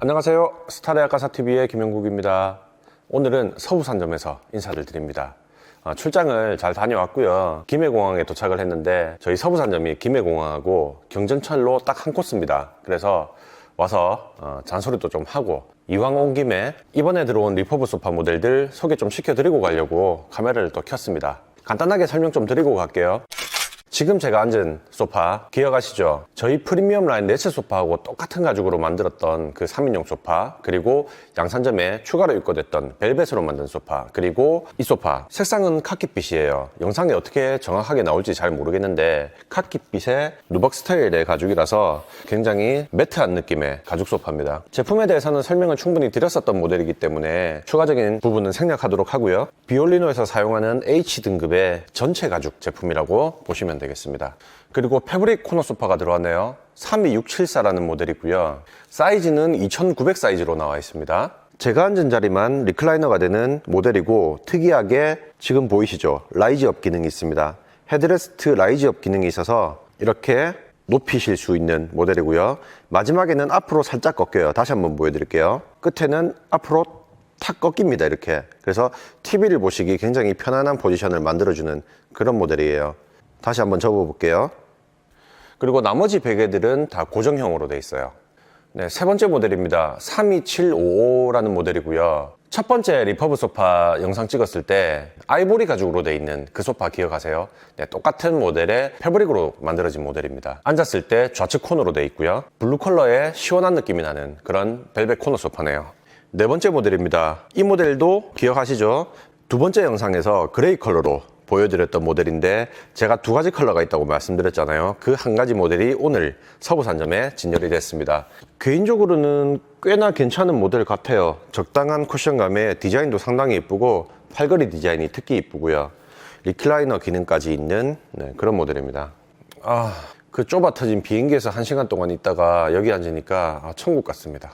안녕하세요. 스타레아 가사TV의 김영국입니다. 오늘은 서부산점에서 인사를 드립니다. 아, 출장을 잘 다녀왔고요. 김해공항에 도착을 했는데 저희 서부산점이 김해공항하고 경전철로 딱 한 코스입니다. 그래서 와서 어, 잔소리도 좀 하고 이왕 온 김에 이번에 들어온 리퍼브 소파 모델들 소개 좀 시켜드리고 가려고 카메라를 또 켰습니다. 간단하게 설명 좀 드리고 갈게요. 지금 제가 앉은 소파 기억하시죠? 저희 프리미엄 라인 네츠 소파하고 똑같은 가죽으로 만들었던 그 3인용 소파 그리고 양산점에 추가로 입고됐던 벨벳으로 만든 소파 그리고 이 소파. 색상은 카키빛이에요. 영상에 어떻게 정확하게 나올지 잘 모르겠는데 카키빛의 누벅 스타일의 가죽이라서 굉장히 매트한 느낌의 가죽 소파입니다. 제품에 대해서는 설명을 충분히 드렸었던 모델이기 때문에 추가적인 부분은 생략하도록 하고요. 비올리노에서 사용하는 H등급의 전체 가죽 제품이라고 보시면 되겠습니다. 그리고 패브릭 코너 소파가 들어왔네요. 32674라는 모델이고요. 사이즈는 2900 사이즈로 나와 있습니다. 제가 앉은 자리만 리클라이너가 되는 모델이고 특이하게 지금 보이시죠? 라이즈업 기능이 있습니다. 헤드레스트 라이즈업 기능이 있어서 이렇게 높이실 수 있는 모델이고요. 마지막에는 앞으로 살짝 꺾여요. 다시 한번 보여드릴게요. 끝에는 앞으로 탁 꺾입니다. 이렇게. 그래서 TV를 보시기 굉장히 편안한 포지션을 만들어주는 그런 모델이에요. 다시 한번 접어 볼게요. 그리고 나머지 베개들은 다 고정형으로 돼 있어요. 네, 세 번째 모델입니다. 32755라는 모델이고요. 첫 번째 리퍼브 소파 영상 찍었을 때 아이보리 가죽으로 돼 있는 그 소파 기억하세요? 네, 똑같은 모델의 패브릭으로 만들어진 모델입니다. 앉았을 때 좌측 코너로 돼 있고요. 블루 컬러의 시원한 느낌이 나는 그런 벨벳 코너 소파네요. 네 번째 모델입니다. 이 모델도 기억하시죠? 두 번째 영상에서 그레이 컬러로 보여드렸던 모델인데 제가 두 가지 컬러가 있다고 말씀드렸잖아요. 그 한 가지 모델이 오늘 서부산점에 진열이 됐습니다. 개인적으로는 꽤나 괜찮은 모델 같아요. 적당한 쿠션감에 디자인도 상당히 이쁘고 팔걸이 디자인이 특히 이쁘고요. 리클라이너 기능까지 있는 네, 그런 모델입니다. 아, 그 좁아 터진 비행기에서 한 시간 동안 있다가 여기 앉으니까 아, 천국 같습니다.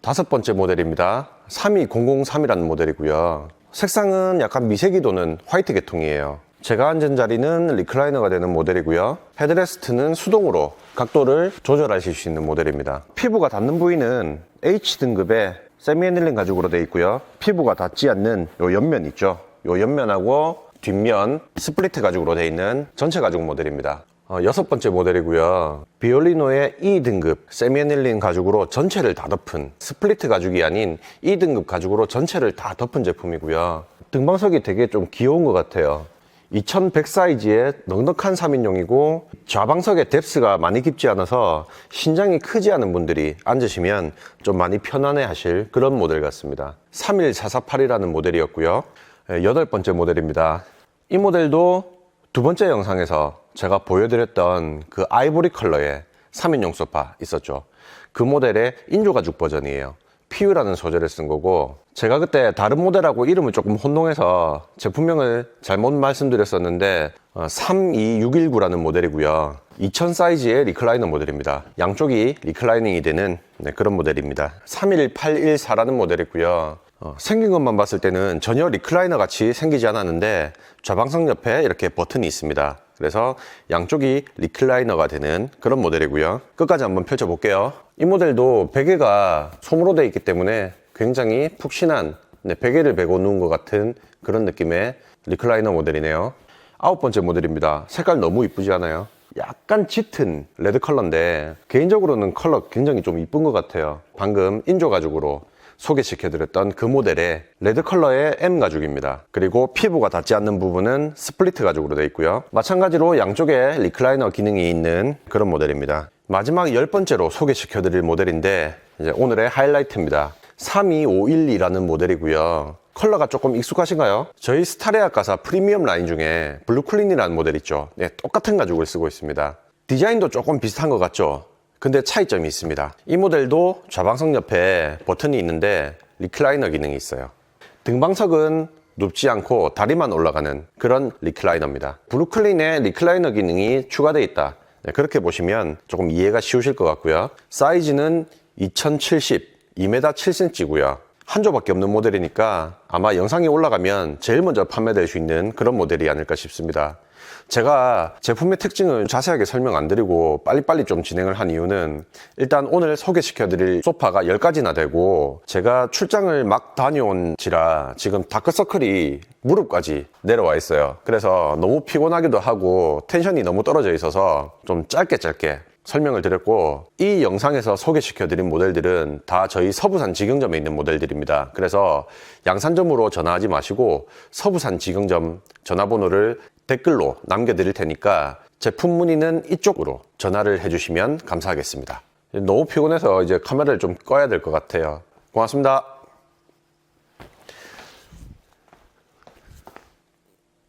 다섯 번째 모델입니다. 32003이라는 모델이고요. 색상은 약간 미색이 도는 화이트 계통이에요. 제가 앉은 자리는 리클라이너가 되는 모델이고요. 헤드레스트는 수동으로 각도를 조절하실 수 있는 모델입니다. 피부가 닿는 부위는 H등급의 세미애닐린 가죽으로 되어 있고요. 피부가 닿지 않는 요 옆면 있죠. 요 옆면하고 뒷면 스플리트 가죽으로 되어 있는 전체 가죽 모델입니다. 어, 여섯 번째 모델이고요. 비올리노의 2등급 세미애닐린 가죽으로 전체를 다 덮은 스플리트 가죽이 아닌 2등급 가죽으로 전체를 다 덮은 제품이고요. 등방석이 되게 좀 귀여운 것 같아요. 2100 사이즈의 넉넉한 3인용이고 좌방석의 뎁스가 많이 깊지 않아서 신장이 크지 않은 분들이 앉으시면 좀 많이 편안해 하실 그런 모델 같습니다. 31448이라는 모델이었고요. 예, 여덟 번째 모델입니다. 이 모델도 두 번째 영상에서 제가 보여드렸던 그 아이보리 컬러의 3인용 소파 있었죠. 그 모델의 인조가죽 버전이에요. PU라는 소재를 쓴 거고 제가 그때 다른 모델하고 이름을 조금 혼동해서 제품명을 잘못 말씀드렸었는데 어, 32619라는 모델이고요. 2000 사이즈의 리클라이너 모델입니다. 양쪽이 리클라이닝이 되는 네, 그런 모델입니다. 31814라는 모델이고요. 어, 생긴 것만 봤을 때는 전혀 리클라이너 같이 생기지 않았는데 좌방석 옆에 이렇게 버튼이 있습니다. 그래서 양쪽이 리클라이너가 되는 그런 모델이고요. 끝까지 한번 펼쳐볼게요. 이 모델도 베개가 솜으로 되어 있기 때문에 굉장히 푹신한 네, 베개를 베고 누운 것 같은 그런 느낌의 리클라이너 모델이네요. 아홉 번째 모델입니다. 색깔 너무 이쁘지 않아요? 약간 짙은 레드 컬러인데 개인적으로는 컬러 굉장히 좀 이쁜 것 같아요. 방금 인조 가죽으로 소개시켜드렸던 그 모델의 레드 컬러의 M 가죽입니다. 그리고 피부가 닿지 않는 부분은 스플리트 가죽으로 되어 있고요. 마찬가지로 양쪽에 리클라이너 기능이 있는 그런 모델입니다. 마지막 열 번째로 소개시켜드릴 모델인데 이제 오늘의 하이라이트입니다. 32512라는 모델이고요. 컬러가 조금 익숙하신가요? 저희 스타레아 가사 프리미엄 라인 중에 블루클린이라는 모델 있죠. 네, 똑같은 가죽을 쓰고 있습니다. 디자인도 조금 비슷한 것 같죠? 근데 차이점이 있습니다. 이 모델도 좌방석 옆에 버튼이 있는데 리클라이너 기능이 있어요. 등방석은 눕지 않고 다리만 올라가는 그런 리클라이너입니다. 블루클린에 리클라이너 기능이 추가되어 있다. 네, 그렇게 보시면 조금 이해가 쉬우실 것 같고요. 사이즈는 2070, 2m 7cm고요. 한 조밖에 없는 모델이니까 아마 영상이 올라가면 제일 먼저 판매될 수 있는 그런 모델이 아닐까 싶습니다. 제가 제품의 특징을 자세하게 설명 안 드리고 빨리빨리 좀 진행을 한 이유는 일단 오늘 소개시켜 드릴 소파가 10가지나 되고 제가 출장을 막 다녀온지라 지금 다크서클이 무릎까지 내려와 있어요. 그래서 너무 피곤하기도 하고 텐션이 너무 떨어져 있어서 좀 짧게 짧게 설명을 드렸고 이 영상에서 소개시켜 드린 모델들은 다 저희 서부산 직영점에 있는 모델들입니다. 그래서 양산점으로 전화하지 마시고 서부산 직영점 전화번호를 댓글로 남겨 드릴 테니까 제품 문의는 이쪽으로 전화를 해 주시면 감사하겠습니다. 너무 피곤해서 이제 카메라를 좀 꺼야 될 것 같아요. 고맙습니다.